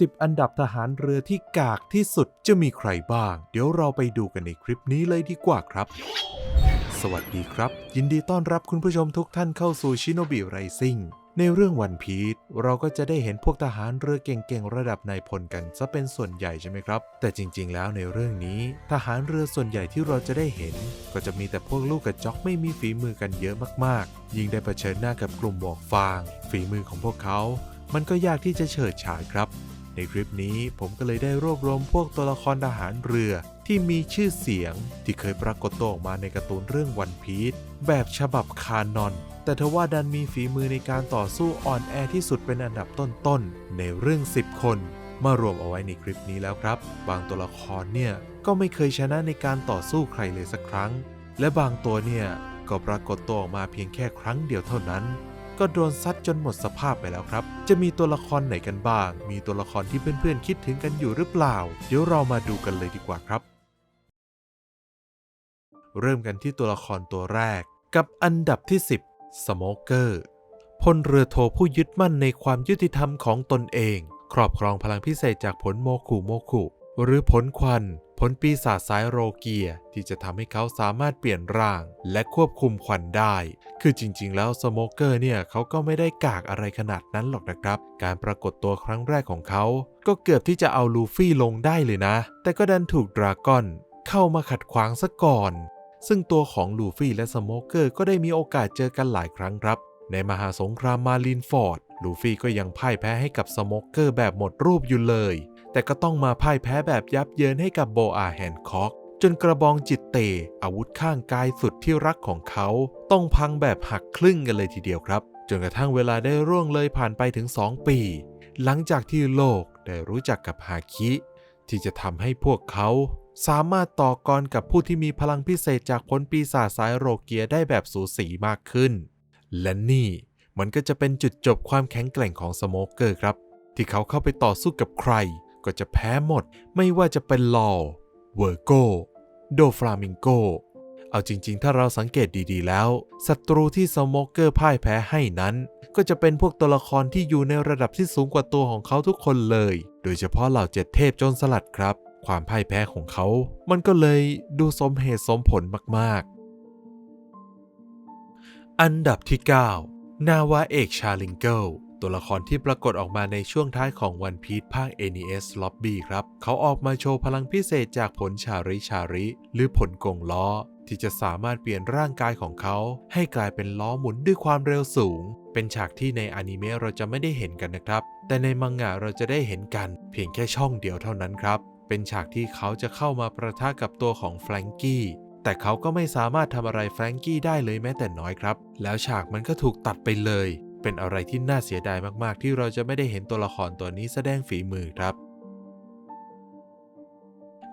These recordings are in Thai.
10 อันดับทหารเรือที่กากที่สุดจะมีใครบ้าง เดี๋ยวเราไปดูกันในคลิปนี้เลยดีกว่าครับ สวัสดีครับ ยินดีต้อนรับคุณผู้ชมทุกท่านเข้าสู่ชิโนบิไรซิ่งในเรื่องวันพีชเราก็จะได้เห็นพวกทหารเรือเก่งๆระดับนายพลกันซะเป็นส่วนใหญ่ใช่ไหมครับ แต่จริงๆแล้วในเรื่องนี้ ทหารเรือส่วนใหญ่ที่เราจะได้เห็น ก็จะมีแต่พวกลูกกระจอกไม่มีฝีมือกันเยอะมากๆ ยิ่งได้เผชิญหน้ากับกลุ่มหมอกฟาง ฝีมือของพวกเขา มันก็ยากที่จะเฉิดฉายครับ ในคลิปนี้ผมก็เลยได้รวบรวมพวกตัวละครทหารเรือ ที่มีชื่อเสียงที่เคยปรากฏตัวออกมาในการ์ตูนเรื่องวันพีชแบบฉบับคานอน แต่ทว่าดันมีฝีมือในการต่อสู้อ่อนแอที่สุดเป็นอันดับต้นๆ ในเรื่อง 10 คน มารวมเอาไว้ในคลิปนี้แล้วครับ บางตัวละครเนี่ยก็ไม่เคยชนะในการต่อสู้ใครเลยสักครั้ง และบางตัวเนี่ยก็ปรากฏตัวออกมาเพียงแค่ครั้งเดียวเท่านั้น ก็โดนซัดจนหมดสภาพไปแล้วครับ จะมีตัวละครไหนกันบ้าง มีตัวละครที่เพื่อนๆคิดถึงกันอยู่หรือเปล่า เดี๋ยวเรามาดูกันเลยดีกว่าครับ เริ่มกันที่ตัวละครตัวแรก กับอันดับที่ 10 สโมเกอร์พลเรือโทผู้ยึดมั่นในความยุติธรรมของตนเอง ครอบครองพลังพิเศษจากผลโมคุโมคุ หรือผลควัน ผลปีศาจสายโรเกีย ที่จะทำให้เขาสามารถเปลี่ยนร่าง และควบคุมควันได้ คือจริงๆ แล้วสโมเกอร์เนี่ยเขาก็ไม่ได้กากอะไรขนาดนั้นหรอกนะครับ การปรากฏตัวครั้งแรกของเขา ก็เกือบที่จะเอาลูฟี่ลงได้เลยนะ แต่ก็ดันถูกดราก้อนเข้ามาขัดขวางซะก่อน ซึ่งตัวของลูฟี่และสโมเกอร์ก็ได้มีโอกาสเจอกันหลายครั้งครับ ในมหาสงครามมารินฟอร์ด ลูฟี่ก็ยังพ่ายแพ้ให้กับสโมเกอร์แบบหมดรูปอยู่เลย แต่ก็ต้องมาพ่ายแพ้แบบยับเยินให้กับโบอาแฮนคอกจนกระบองจิตเตอาวุธข้างกายสุดที่รักของเขา ต้องพังแบบหักครึ่งกันเลยทีเดียวครับ จนกระทั่งเวลาได้ร่วงเลยผ่านไปถึง 2 ปี หลังจากที่โลกได้รู้จักกับฮาคิ ที่จะทำให้พวกเขา สามารถต่อกรกับผู้ที่มีพลังพิเศษจากผลปีศาจสายโรเกียได้แบบสูสีมากขึ้น และนี่มันก็จะเป็นจุดจบความแข็งแกร่งของสโมเกอร์ครับ ที่เขาเข้าไปต่อสู้กับใคร ก็จะแพ้หมดไม่ว่าจะเป็นลอเวอร์โกโดฟลามิงโก เอาจริงๆ ถ้าเราสังเกตดีๆ แล้ว ศัตรูที่สโมเกอร์พ่ายแพ้ให้นั้น ก็จะเป็นพวกตัวละครที่อยู่ในระดับที่สูงกว่าตัวของเขาทุกคนเลย โดยเฉพาะเหล่าเจ็ดเทพโจนสลัดครับ ความพ่ายแพ้ของเขา มันก็เลยดูสมเหตุสมผลมากๆ อันดับที่ 9 นาวาเอกชาลิงเกิล ตัวละครที่ปรากฏออกมาในช่วงท้ายของวันพี e ภาค NES Lobby ครับ เขาออกมาโชว์พลังพิเศษจากผลชาริชาริ หรือผลกงล้อ ที่จะสามารถเปลี่ยนร่างกายของเขา ให้กลายเป็นล้อหมุนด้วยความเร็วสูง เป็นฉากที่ในอนิเมะเราจะไม่ได้เห็นกันนะครับ แต่ในมังงะเราจะได้เห็นกัน เพียงแค่ช่องเดียวเท่านั้นครับ เป็นฉากที่เขาจะเข้ามาประทะกับตัวของแฟรงกี้แต่เขาก็ไม่สามารถทำอะไรแฟรงกี้ได้เลยแม้แต่น้อยครับ แล้วฉากมันก็ถูกตัดไปเลย เป็นอะไรที่น่าเสียดายมากๆ ที่เราจะไม่ได้เห็นตัวละครตัวนี้แสดงฝีมือครับ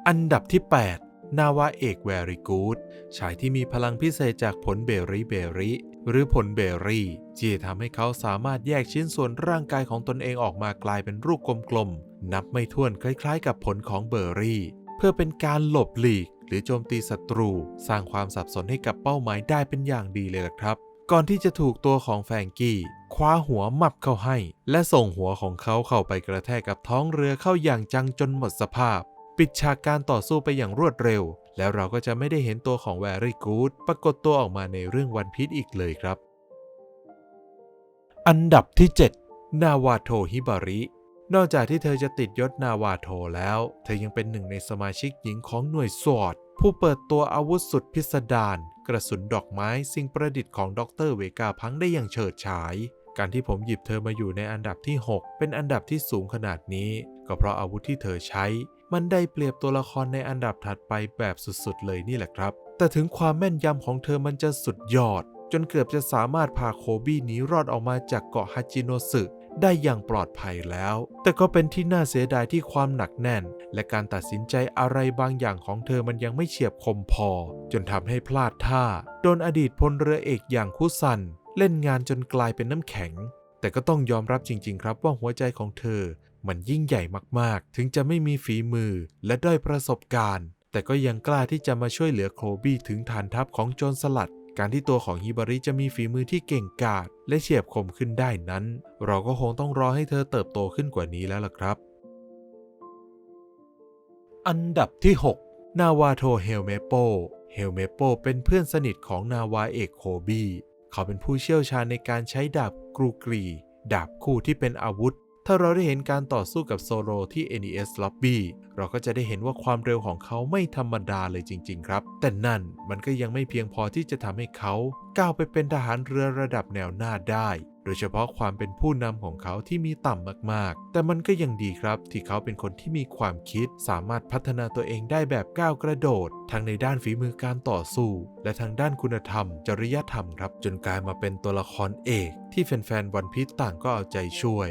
อันดับที่ 8 นาวาเอกแวริกูดชายที่มีพลังพิเศษจากผลเบรี่เบรี่หรือผลเบรี่ที่ทำให้เขาสามารถแยกชิ้นส่วนร่างกายของตนเองออกมากลายเป็นรูปกลมๆ นับไม่ถ้วนคล้ายๆ กับผลของเบอร์รี่ เพื่อเป็นการหลบหลีก หรือโจมตีศัตรู สร้างความสับสนให้กับเป้าหมายได้เป็นอย่างดีเลยละครับ ก่อนที่จะถูกตัวของแฟรงกี้คว้าหัวมับเข้าให้ และส่งหัวของเขาเข้าไปกระแทกกับท้องเรือเข้าอย่างจังจนหมดสภาพ ปิดฉากการต่อสู้ไปอย่างรวดเร็ว แล้วเราก็จะไม่ได้เห็นตัวของแวรี่กูดปรากฏตัวออกมาในเรื่องวันพีชอีกเลยครับ อันดับที่ 7 นาวาโทฮิบารินอกจากที่เธอจะติดยศนาวาโทแล้ว เธอยังเป็นหนึ่งในสมาชิกหญิงของหน่วยสวอด ผู้เปิดตัวอาวุธสุดพิสดารกระสุนดอกไม้สิ่งประดิษฐ์ของดรเวกาพังได้อย่างเฉิดฉาย การที่ผมหยิบเธอมาอยู่ในอันดับที่ 6 เป็นอันดับที่สูงขนาดนี้ ก็เพราะอาวุธที่เธอใช้ มันได้เปรียบตัวละครในอันดับถัดไปแบบสุดๆ เลยนี่แหละครับ แต่ถึงความแม่นยำของเธอมันจะสุดยอด จนเกือบจะสามารถพาโคบี้หนีรอดออกมาจากเกาะฮัจิโนสึ ได้อย่างปลอดภัยแล้ว แต่ก็เป็นที่น่าเสียดายที่ความหนักแน่น และการตัดสินใจอะไรบางอย่างของเธอมันยังไม่เฉียบคมพอ จนทำให้พลาดท่า โดนอดีตพลเรือเอกอย่างคุซัน เล่นงานจนกลายเป็นน้ำแข็ง แต่ก็ต้องยอมรับจริง ๆ ครับว่าหัวใจของเธอ มันยิ่งใหญ่มากๆ ถึงจะไม่มีฝีมือและด้อยประสบการณ์ แต่ก็ยังกล้าที่จะมาช่วยเหลือโคบี้ถึงฐานทัพของโจรสลัดการที่ตัวของฮิบาริจะมีฝีมือที่เก่งกาจและเฉียบคมขึ้นได้นั้น เราก็คงต้องรอให้เธอเติบโตขึ้นกว่านี้แล้วล่ะครับ อันดับที่ 6 นาวาโทเฮลเมโป เฮลเมโปเป็นเพื่อนสนิทของนาวาเอกโคบี เขาเป็นผู้เชี่ยวชาญในการใช้ดาบกรูกรี ดาบคู่ที่เป็นอาวุธ ถ้าเราได้เห็นการต่อสู้กับโซโลที่ NES Lobby เราก็จะได้เห็นว่าความเร็วของเขาไม่ธรรมดาเลยจริง ๆ ครับ แต่นั่นมันก็ยังไม่เพียงพอที่จะทำให้เขาก้าวไปเป็นทหารเรือระดับแนวหน้าได้โดยเฉพาะความเป็นผู้นำของเขาที่มีต่ำมากๆ แต่มันก็ยังดีครับที่เขาเป็นคนที่มีความคิด สามารถพัฒนาตัวเองได้แบบก้าวกระโดด ทั้งในด้านฝีมือการต่อสู้ และทางด้านคุณธรรม จริยธรรมครับ จนกลายมาเป็นตัวละครเอก ที่แฟนๆวันพีชต่างก็เอาใจช่วย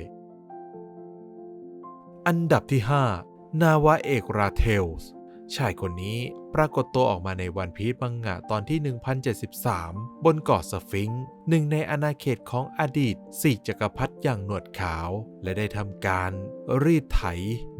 อันดับที่ 5 นาวาเอกราเทลส์ชายคนนี้ปรากฏตัวออกมาในวันพีชมังงะตอนที่ 1073 บนเกาะสฟิงค์หนึ่งในอาณาเขตของอดีตสี่จักรพรรดิอย่างหนวดขาว และได้ทำการรีดไถ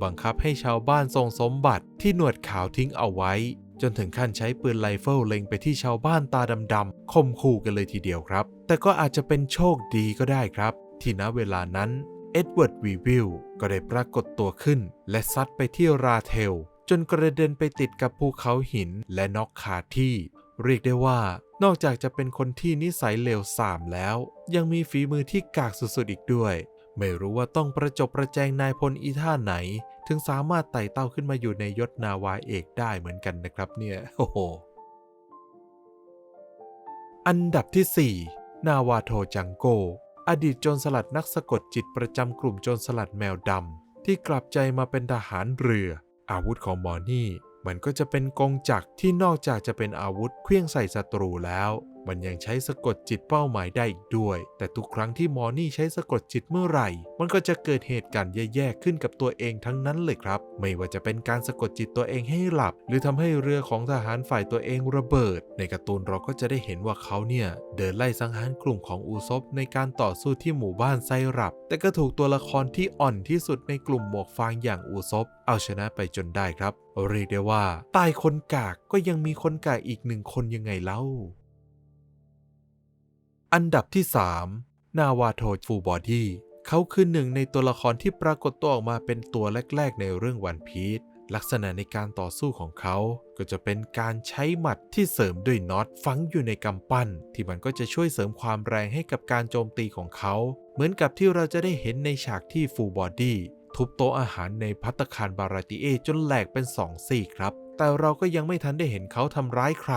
บังคับให้ชาวบ้านทรงสมบัติที่หนวดขาวทิ้งเอาไว้ จนถึงขั้นใช้ปืนไรเฟิลเล็งไปที่ชาวบ้านตาดำๆคมคู่กันเลยทีเดียวครับ แต่ก็อาจจะเป็นโชคดีก็ได้ครับ ที่ณเวลานั้น เอ็ดเวิร์ดวีวิลก็ได้ปรากฏตัวขึ้น และซัดไปที่ราเทล จนกระเด็นไปติดกับภูเขาหินและน็อกคาที่ เรียกได้ว่า นอกจากจะเป็นคนที่นิสัยเลวทรามแล้ว ยังมีฝีมือที่กากสุดๆอีกด้วย ไม่รู้ว่าต้องประจบประแจงนายพลอีท่าไหน ถึงสามารถไต่เต้าขึ้นมาอยู่ในยศนาวาเอกได้เหมือนกันนะครับเนี่ยโอ้โหอันดับที่ 4 นาวาโทจังโก อดีตโจรสลัดนักสะกดจิตประจำกลุ่มโจรสลัดแมวดำที่กลับใจมาเป็นทหารเรือ อาวุธของหมอนี่มันก็จะเป็นกงจักรที่นอกจากจะเป็นอาวุธเคลื่องใส่ศัตรูแล้วมันยังใช้สะกดจิตเป้าหมายได้อีกด้วย แต่ทุกครั้งที่มอนี่ใช้สะกดจิตเมื่อไหร่ มันก็จะเกิดเหตุการณ์แย่ๆขึ้นกับตัวเองทั้งนั้นเลยครับ ไม่ว่าจะเป็นการสะกดจิตตัวเองให้หลับ หรือทำให้เรือของทหารฝ่ายตัวเองระเบิด ในการ์ตูนเราก็จะได้เห็นว่าเขาเนี่ยเดินไล่สังหารกลุ่มของอูซบในการต่อสู้ที่หมู่บ้านไซรับ แต่ก็ถูกตัวละครที่อ่อนที่สุดในกลุ่มหมวกฟางอย่างอูซบเอาชนะไปจนได้ครับ เรียกได้ว่าตายคนกากก็ยังมีคนกากอีกหนึ่งคนยังไงเล่า อันดับที่ 3 นาวาโทฟูบอดี้เขาคือหนึ่งในตัวละครที่ปรากฏตัวออกมาเป็นตัวแรก ๆ ในเรื่องวันพีชลักษณะในการต่อสู้ของเขา ก็จะเป็นการใช้หมัดที่เสริมด้วยน็อตฝังอยู่ในกำปั้น ที่มันก็จะช่วยเสริมความแรงให้กับการโจมตีของเขา เหมือนกับที่เราจะได้เห็นในฉากที่ฟูบอดี้ทุบโต๊ะอาหารในพัตตาคารบาราติเอจนแหลกเป็นสองซี่ครับ แต่เราก็ยังไม่ทันได้เห็นเขาทำร้ายใคร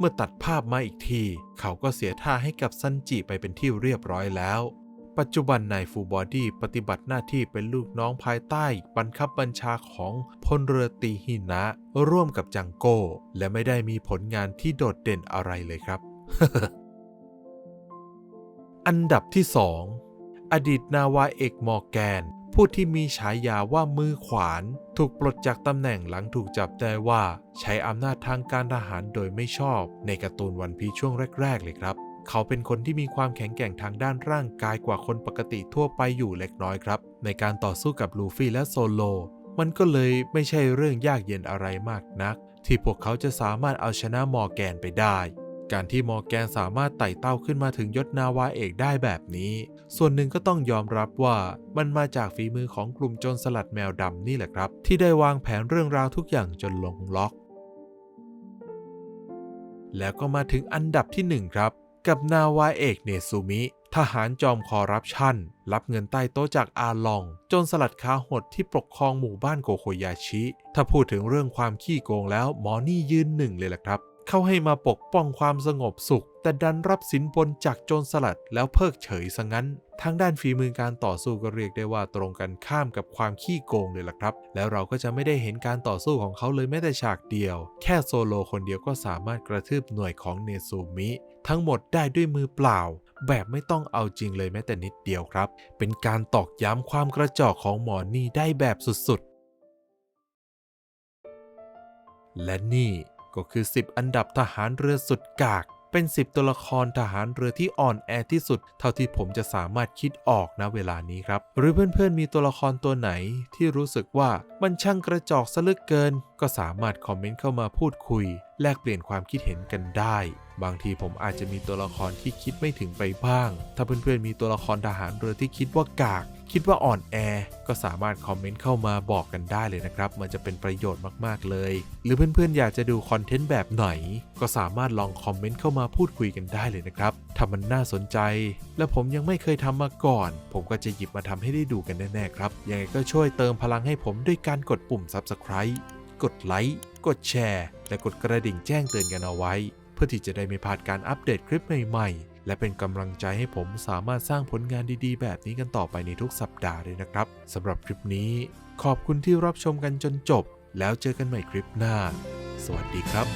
เมื่อตัดภาพมาอีกที เขาก็เสียท่าให้กับซันจิไปเป็นที่เรียบร้อยแล้ว ปัจจุบันนายฟูบอดี้ปฏิบัติหน้าที่เป็นลูกน้องภายใต้ บังคับบัญชาของพลเรือตีหินะ ร่วมกับจังโก้ และไม่ได้มีผลงานที่โดดเด่นอะไรเลยครับ อันดับที่ 2 อดีตนาวาเอกมอร์แกน ผู้ที่มีฉายาว่ามือขวาน ถูกปลดจากตำแหน่งหลังถูกจับได้ว่า ใช้อำนาจทางการทหารโดยไม่ชอบ ในการ์ตูนวันพีช่วงแรก ๆ เลยครับ เขาเป็นคนที่มีความแข็งแกร่งทางด้านร่างกายกว่าคนปกติทั่วไปอยู่เล็กน้อยครับ ในการต่อสู้กับลูฟี่และโซโล มันก็เลยไม่ใช่เรื่องยากเย็นอะไรมากนัก ที่พวกเขาจะสามารถเอาชนะมอร์แกนไปได้ การที่มอร์แกนสามารถไต่เต้าขึ้นมาถึงยศนาวาเอกได้แบบนี้ ส่วนหนึ่งก็ต้องยอมรับว่ามันมาจากฝีมือของกลุ่มโจรสลัดแมวดำนี่แหละครับ ที่ได้วางแผนเรื่องราวทุกอย่างจนลงล็อก แล้วก็มาถึงอันดับที่ 1 ครับ กับนาวาเอกเนซูมิ ทหารจอมคอรัปชันรับเงินใต้โต๊ะจากอาลองจนสลัดขาหดที่ปกครองหมู่บ้านโกโคยาชิ ถ้าพูดถึงเรื่องความขี้โกงแล้วหมอนี่ยืนหนึ่งเลยล่ะครับ เขาให้มาปกป้องความสงบสุข แต่ดันรับสินบนจากโจรสลัดแล้วเพิกเฉยซะงั้น ทางด้านฝีมือการต่อสู้ก็เรียกได้ว่าตรงกันข้ามกับความขี้โกงเลยล่ะครับ แล้วเราก็จะไม่ได้เห็นการต่อสู้ของเขาเลยแม้แต่ฉากเดียว แค่โซโลคนเดียวก็สามารถกระทืบหน่วยของเนซูมิ ทั้งหมดได้ด้วยมือเปล่า แบบไม่ต้องเอาจริงเลยแม้แต่นิดเดียวครับ เป็นการตอกย้ำความกระจอกของหมอนี่ได้แบบสุดๆและนี่ ก็คือ 10 อันดับทหารเรือสุดกาก เป็น 10 ตัวละครทหารเรือที่อ่อนแอที่สุด เท่าที่ผมจะสามารถคิดออกนะเวลานี้ครับ หรือเพื่อนๆมีตัวละครตัวไหนที่รู้สึกว่ามันช่างกระจอกซะเหลือเกิน ก็สามารถคอมเมนต์เข้ามาพูดคุย แลกเปลี่ยนความคิดเห็นกันได้ บางทีผมอาจจะมีตัวละครที่คิดไม่ถึงไปบ้าง ถ้าเพื่อนๆมีตัวละครทหารเรือที่คิดว่ากาก คิดว่าอ่อนแอ ก็สามารถคอมเมนต์เข้ามาบอกกันได้เลยนะครับ มันจะเป็นประโยชน์มากๆเลย หรือเพื่อนๆอยากจะดูคอนเทนต์แบบไหน ก็สามารถลองคอมเมนต์เข้ามาพูดคุยกันได้เลยนะครับถ้ามันน่าสนใจ และผมยังไม่เคยทำมาก่อน ผมก็จะหยิบมาทำให้ได้ดูกันแน่ๆครับยังไงก็ช่วยเติมพลังให้ผมด้วยการกดปุ่ม Subscribe กดไลค์ กดแชร์ และกดกระดิ่งแจ้งเตือนกันเอาไว้ พื่อที่จะได้ไม่พลาดการอัปเดตคลิปใหม่ๆ และเป็นกำลังใจให้ผมสามารถสร้างผลงานดีๆ แบบนี้กันต่อไปในทุกสัปดาห์เลยนะครับสำหรับคลิปนี้ ขอบคุณที่รับชมกันจนจบ แล้วเจอกันใหม่คลิปหน้า สวัสดีครับ